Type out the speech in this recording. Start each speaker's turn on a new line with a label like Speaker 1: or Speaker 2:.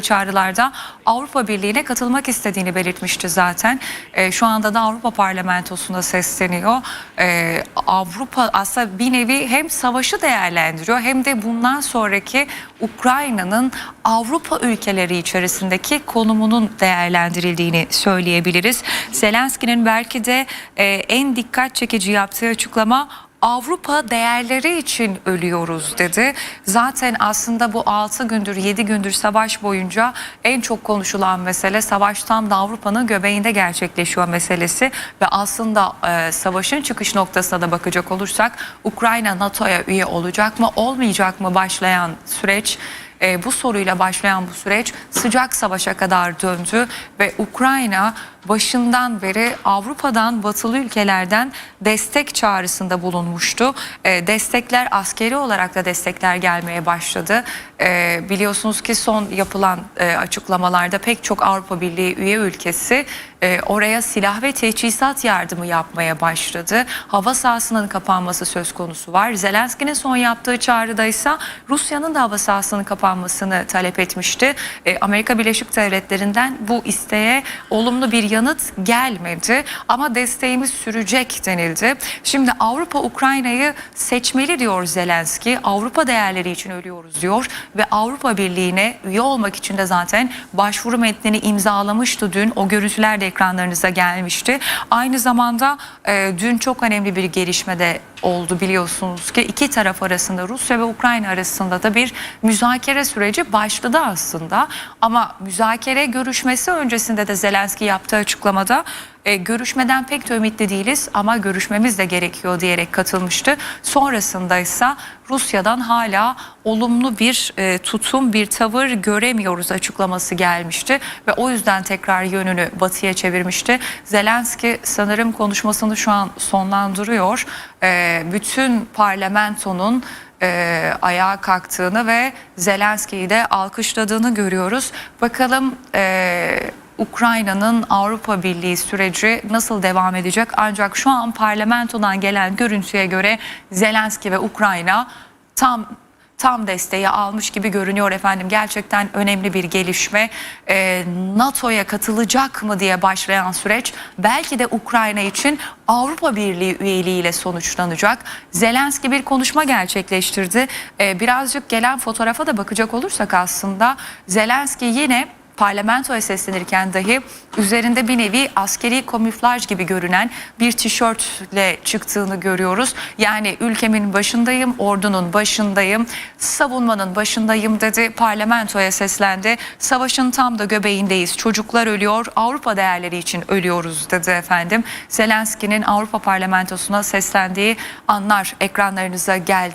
Speaker 1: çağrılarda Avrupa Birliği'ne katılmak istediğini belirtmişti zaten. E, şu anda da Avrupa Parlamentosu'na sesleniyor. E, Avrupa aslında bir nevi hem savaşı değerlendiriyor hem de bundan sonraki Ukrayna'nın Avrupa ülkeleri içerisindeki konumunun değerlendirildiğini söyleyebiliriz. Zelenski'nin belki de e, en dikkat çekici yaptığı açıklama Avrupa değerleri için ölüyoruz dedi. Zaten aslında bu 6 gündür 7 gündür savaş boyunca en çok konuşulan mesele savaş tam da Avrupa'nın göbeğinde gerçekleşiyor meselesi ve aslında e, savaşın çıkış noktasına da bakacak olursak Ukrayna NATO'ya üye olacak mı olmayacak mı başlayan süreç e, bu soruyla başlayan bu süreç sıcak savaşa kadar döndü ve Ukrayna başından beri Avrupa'dan batılı ülkelerden destek çağrısında bulunmuştu. E, destekler askeri olarak da destekler gelmeye başladı. E, biliyorsunuz ki son yapılan açıklamalarda pek çok Avrupa Birliği üye ülkesi oraya silah ve teçhizat yardımı yapmaya başladı. Hava sahasının kapanması söz konusu var. Zelenski'nin son yaptığı çağrıda ise Rusya'nın da hava sahasının kapanmasını talep etmişti. E, Amerika Birleşik Devletleri'nden bu isteğe olumlu bir yanıt gelmedi ama desteğimiz sürecek denildi. Şimdi Avrupa Ukrayna'yı seçmeli diyor Zelenski. Avrupa değerleri için ölüyoruz diyor ve Avrupa Birliği'ne üye olmak için de zaten başvuru metnini imzalamıştı dün. O görüntüler de ekranlarınıza gelmişti. Aynı zamanda e, dün çok önemli bir gelişme de oldu biliyorsunuz ki iki taraf arasında Rusya ve Ukrayna arasında da bir müzakere süreci başladı aslında. Ama müzakere görüşmesi öncesinde de Zelenski yaptığı açıklamada e, görüşmeden pek de ümitli değiliz ama görüşmemiz de gerekiyor diyerek katılmıştı. Sonrasında ise Rusya'dan hala olumlu bir e, tutum, bir tavır göremiyoruz açıklaması gelmişti ve o yüzden tekrar yönünü batıya çevirmişti. Zelenski sanırım konuşmasını şu an sonlandırıyor. E, bütün parlamentonun e, ayağa kalktığını ve Zelenski'yi de alkışladığını görüyoruz. Bakalım e, Ukrayna'nın Avrupa Birliği süreci nasıl devam edecek? Ancak şu an parlamentodan gelen görüntüye göre Zelenski ve Ukrayna tam tam desteği almış gibi görünüyor efendim. Gerçekten önemli bir gelişme. Ee, NATO'ya katılacak mı diye başlayan süreç belki de Ukrayna için Avrupa Birliği üyeliğiyle sonuçlanacak. Zelenski bir konuşma gerçekleştirdi. Ee, birazcık gelen fotoğrafa da bakacak olursak aslında Zelenski yine parlamentoya seslenirken dahi üzerinde bir nevi askeri kamuflaj gibi görünen bir tişörtle çıktığını görüyoruz. Yani ülkemin başındayım, ordunun başındayım, savunmanın başındayım dedi. Parlamentoya seslendi. Savaşın tam da göbeğindeyiz. Çocuklar ölüyor. Avrupa değerleri için ölüyoruz dedi efendim. Zelenski'nin Avrupa Parlamentosu'na seslendiği anlar ekranlarınıza geldi.